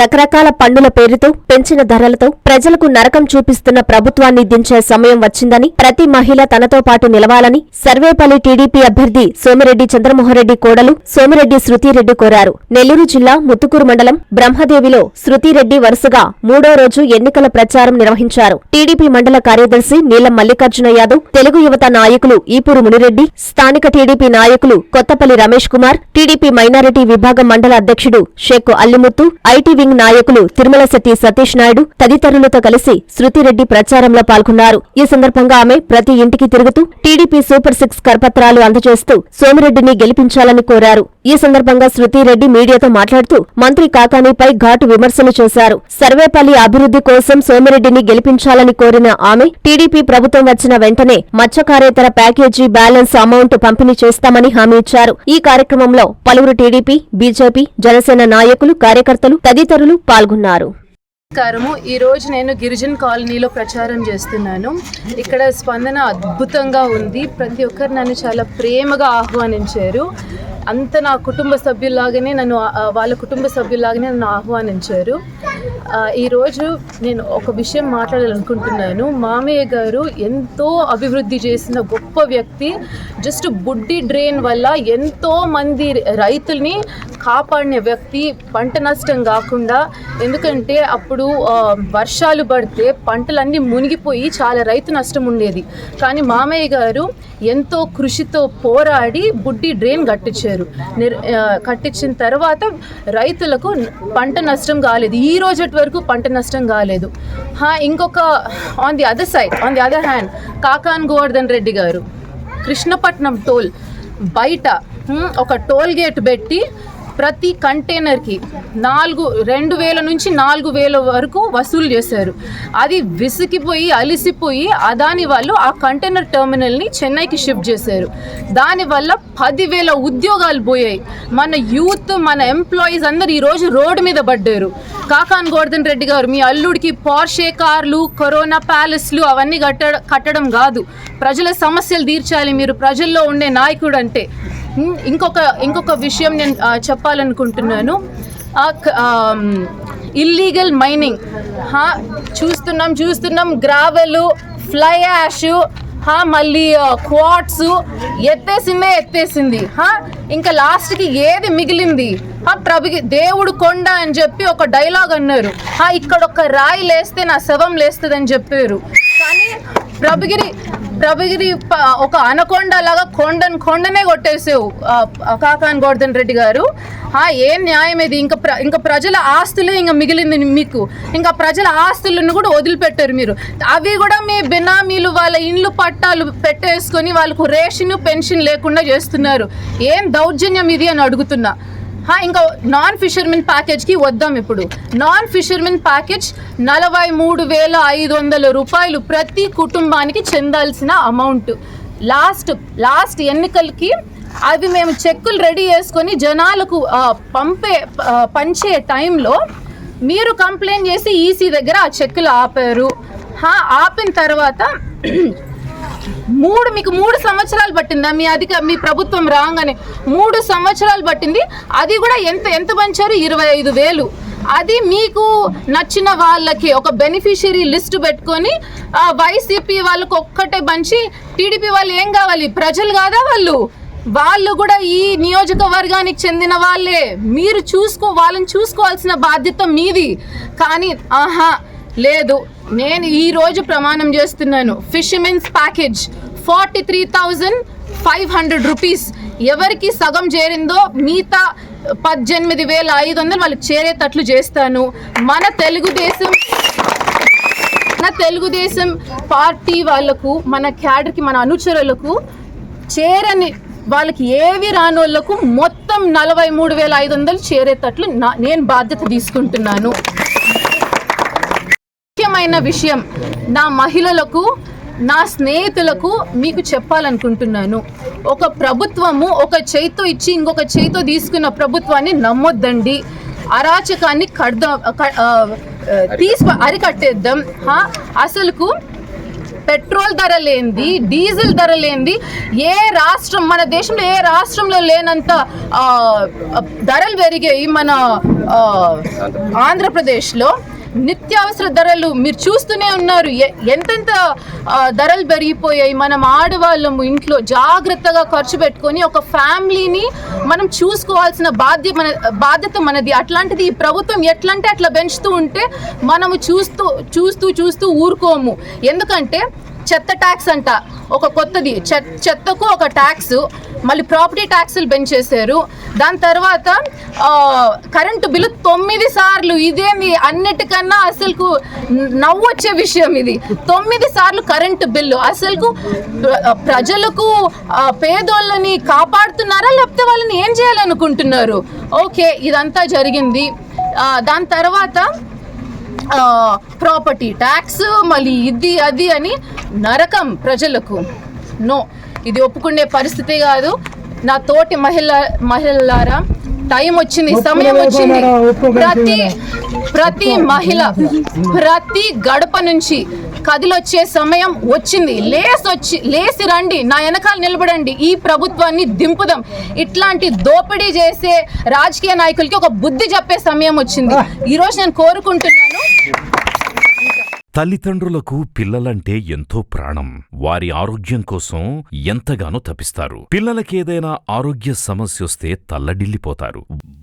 రకరకాల పన్నుల పేరుతో పెంచిన ధరలతో ప్రజలకు నరకం చూపిస్తున్న ప్రభుత్వాన్ని దించే సమయం వచ్చిందని ప్రతి మహిళ తనతో పాటు నిలవాలని సర్వేపల్లి టీడీపీ అభ్యర్థి సోమిరెడ్డి చంద్రమోహన్రెడ్డి కోడలు సోమిరెడ్డి శృతిరెడ్డి కోరారు. నెల్లూరు జిల్లా ముత్తుకూరు మండలం బ్రహ్మదేవిలో శృతిరెడ్డి వరుసగా మూడో రోజు ఎన్నికల ప్రచారం నిర్వహించారు. టీడీపీ మండల కార్యదర్శి నీలం మల్లికార్జున యాదవ్ తెలుగు యువత నాయకులు ఈపూరు మునిరెడ్డి స్థానిక టీడీపీ నాయకులు కొత్తపల్లి రమేష్ కుమార్ టీడీపీ మైనారిటీ విభాగం మండల అధ్యక్షుడు షేక్ అల్లిముత్తు ఐటీవీ వింగ్ నాయకులు తిరుమలశెట్టి సతీష్ నాయుడు తదితరులతో కలిసి శృతిరెడ్డి ప్రచారంలో పాల్గొన్నారు. ఈ సందర్భంగా ఆమె ప్రతి ఇంటికి తిరుగుతూ టీడీపీ సూపర్ సిక్స్ కరపత్రాలు అందజేస్తూ సోమిరెడ్డిని గెలిపించాలని కోరారు. ఈ సందర్భంగా శృతిరెడ్డి మీడియాతో మాట్లాడుతూ మంత్రి కాకానీపై ఘాటు విమర్శలు చేశారు. సర్వేపల్లి అభివృద్ధి కోసం సోమిరెడ్డిని గెలిపించాలని కోరిన ఆమె టీడీపీ ప్రభుత్వం వచ్చిన వెంటనే మత్స్యకారేతర ప్యాకేజీ బ్యాలెన్స్ అమౌంట్ పంపిణీ చేస్తామని హామీ ఇచ్చారు. ఈ కార్యక్రమంలో పలువురు టీడీపీ బీజేపీ జనసేన నాయకులు కార్యకర్తలు తదితరులు పాల్గొన్నారు. నమస్కారము. ఈ రోజు నేను గిరిజన్ కాలనీలో ప్రచారం చేస్తున్నాను. ఇక్కడ స్పందన అద్భుతంగా ఉంది. ప్రతి ఒక్కరు నన్ను చాలా ప్రేమగా ఆహ్వానించారు. అంత నా కుటుంబ సభ్యుల్లాగానే నన్ను వాళ్ళ కుటుంబ సభ్యుల్లాగానే నన్ను ఆహ్వానించారు. ఈరోజు నేను ఒక విషయం మాట్లాడాలనుకుంటున్నాను. మామయ్య గారు ఎంతో అభివృద్ధి చేసిన గొప్ప వ్యక్తి. జస్ట్ బుడ్డి డ్రైన్ వల్ల ఎంతో మంది రైతుల్ని కాపాడిన వ్యక్తి పంట నష్టం కాకుండా ఎందుకంటే అప్పుడు వర్షాలు పడితే పంటలన్నీ మునిగిపోయి చాలా రైతు నష్టం ఉండేది. కానీ మామయ్య గారు ఎంతో కృషితో పోరాడి బుడ్డి డ్రైన్ కట్టించారు. నిర్ కట్టించిన తర్వాత రైతులకు పంట నష్టం కాలేదు. ఈ రోజటి వరకు పంట నష్టం కాలేదు. హా, ఇంకొక on the other side on the other hand Kakani Govardhan Reddy garu Krishnapatnam toll బయట ఒక టోల్ గేట్ పెట్టి ప్రతి కంటైనర్కి నాలుగు రెండు వేల నుంచి నాలుగు వేల వరకు వసూలు చేశారు. అది విసిగిపోయి అలిసిపోయి అదాని వాళ్ళు ఆ కంటైనర్ టెర్మినల్ని చెన్నైకి షిఫ్ట్ చేశారు. దానివల్ల పదివేల ఉద్యోగాలు పోయాయి. మన యూత్ మన ఎంప్లాయీస్ అందరు ఈరోజు రోడ్డు మీద పడ్డారు. కాకాన్ గోవర్ధన్ రెడ్డి గారు మీ అల్లుడికి పార్షే కార్లు కరోనా ప్యాలెస్లు అవన్నీ కట్ట కట్టడం కాదు. ప్రజల సమస్యలు తీర్చాలి మీరు. ప్రజల్లో ఉండే నాయకుడు అంటే. ఇంకొక ఇంకొక విషయం నేను ఆ, చెప్పాలనుకుంటున్నాను. ఇల్లీగల్ మైనింగ్ చూస్తున్నాం చూస్తున్నాం గ్రావెలు ఫ్లై యాష్ హా, మళ్ళీ క్వాట్స్ ఎత్తేసిందే ఎత్తేసింది. హా, ఇంకా లాస్ట్కి ఏది మిగిలింది? హా, ప్రభుకి దేవుడు కొండ అని చెప్పి ఒక డైలాగ్ అన్నారు. హా, ఇక్కడ ఒక రాయి లేస్తే నా శవం లేస్తుందని చెప్పారు. కానీ ప్రభుగిరి ప్రభుగిరి ఒక అనకొండ లాగా కొండను కొండనే కొట్టేసావు కాకాన్ గోర్ధన్ రెడ్డి గారు. ఆ, ఏం న్యాయం ఇది? ఇంకా ప్ర ఇంకా ప్రజల ఆస్తులే ఇంకా మిగిలింది మీకు. ఇంకా ప్రజల ఆస్తులను కూడా వదిలిపెట్టారు మీరు. అవి కూడా మీ బినామీలు వాళ్ళ ఇండ్లు పట్టాలు పెట్టేసుకొని వాళ్ళకు రేషన్ పెన్షన్ లేకుండా చేస్తున్నారు. ఏం దౌర్జన్యం ఇది అని అడుగుతున్నా. ఇంకా నాన్ ఫిషర్మెన్ ప్యాకేజ్కి వద్దాం ఇప్పుడు. నాన్ ఫిషర్మెన్ ప్యాకేజ్ నలభై మూడు వేల ఐదు వందల రూపాయలు ప్రతి కుటుంబానికి చెందాల్సిన అమౌంట్. లాస్ట్ లాస్ట్ ఎన్నికలకి అవి మేము చెక్కులు రెడీ చేసుకొని జనాలకు పంపే పంచే టైంలో మీరు కంప్లైంట్ చేసి ఈసీ దగ్గర ఆ చెక్కులు ఆపారు. ఆపిన తర్వాత మూడు మీకు మూడు సంవత్సరాలు పట్టిందా? మీ అధిక మీ ప్రభుత్వం రాగానే మూడు సంవత్సరాలు పట్టింది. అది కూడా ఎంత ఎంత పంచారు? ఇరవై ఐదు వేలు. అది మీకు నచ్చిన వాళ్ళకి ఒక బెనిఫిషియరీ లిస్ట్ పెట్టుకొని వైసీపీ వాళ్ళకు ఒక్కటే పంచి టీడీపీ వాళ్ళు ఏం కావాలి? ప్రజలు కాదా వాళ్ళు? వాళ్ళు కూడా ఈ నియోజకవర్గానికి చెందిన వాళ్ళే. మీరు చూసుకో వాళ్ళని చూసుకోవాల్సిన బాధ్యత మీది. కానీ ఆహా లేదు నేను ఈ రోజు ప్రమాణం చేస్తున్నాను. Fishermen's package forty three thousand five hundred rupees ఎవరికి సగం చేరిందో మిగతా పద్దెనిమిది వేల ఐదు వందలు వాళ్ళకి చేరేటట్లు చేస్తాను. మన తెలుగుదేశం మన తెలుగుదేశం పార్టీ వాళ్ళకు మన క్యాడర్కి మన అనుచరులకు చేరని వాళ్ళకి ఏవి రాని వాళ్ళకు మొత్తం నలభై మూడు వేల ఐదు వందలు చేరేటట్లు నా నేను బాధ్యత తీసుకుంటున్నాను. ముఖ్యమైన విషయం నా మహిళలకు నా స్నేహితులకు మీకు చెప్పాలనుకుంటున్నాను. ఒక ప్రభుత్వము ఒక చేయితో ఇచ్చి ఇంకొక చేయితో తీసుకున్న ప్రభుత్వాన్ని నమ్మొద్దండి. అరాచకాన్ని కడదాం తీసి అరికట్టేద్దాం. హా, అసలుకు పెట్రోల్ ధర లేనిది డీజిల్ ధర లేనిది ఏ రాష్ట్రం మన దేశంలో ఏ రాష్ట్రంలో లేనంత ధరలు పెరిగాయి మన ఆంధ్రప్రదేశ్లో. నిత్యావసర ధరలు మీరు చూస్తూనే ఉన్నారు. ఎ- ఎంతెంత ధరలు పెరిగిపోయాయి. మనం ఆడవాళ్ళము ఇంట్లో జాగ్రత్తగా ఖర్చు పెట్టుకొని ఒక ఫ్యామిలీని మనం చూసుకోవాల్సిన బాధ్య మన బాధ్యత మనది. అట్లాంటిది ఈ ప్రభుత్వం ఎట్లా అంటే అట్లా పెంచుతూ ఉంటే మనము చూస్తూ చూస్తూ చూస్తూ ఊరుకోము. ఎందుకంటే చెత్త ట్యాక్స్ అంట. ఒక కొత్తది. చెత్తకు ఒక ట్యాక్స్ మళ్ళీ ప్రాపర్టీ ట్యాక్సులు పెంచేశారు. దాని తర్వాత కరెంటు బిల్లు తొమ్మిది సార్లు. ఇదేమి అన్నిటికన్నా అసలుకు నవ్వు వచ్చే విషయం ఇది. తొమ్మిది సార్లు కరెంటు బిల్లు. అసలుకు ప్రజలకు పేదోళ్ళని కాపాడుతున్నారా? లేకపోతే వాళ్ళని ఏం చేయాలనుకుంటున్నారు? ఓకే ఇదంతా జరిగింది. దాని తర్వాత ప్రాపర్టీ ట్యాక్స్ మళ్ళీ ఇది అది అని నరకం ప్రజలకు. నో ఇది ఒప్పుకునే పరిస్థితి కాదు. నా తోటి మహిళ మహిళలారా టైం వచ్చింది సమయం వచ్చింది. ప్రతి ప్రతి మహిళ ప్రతి గడప నుంచి కదిలొచ్చే సమయం వచ్చింది. లేసి వచ్చి లేసి రండి నా వెనకాల నిలబడండి. ఈ ప్రభుత్వాన్ని దింపుదాం. ఇట్లాంటి దోపిడీ చేసే రాజకీయ నాయకులకి ఒక బుద్ధి చెప్పే సమయం వచ్చింది. ఈ రోజు నేను కోరుకుంటున్నాను తల్లిదండ్రులకు పిల్లలంటే ఎంతో ప్రాణం. వారి ఆరోగ్యం కోసం ఎంతగానో తపిస్తారు పిల్లలకేదైనా ఆరోగ్య సమస్యొస్తే తల్లడిల్లిపోతారు.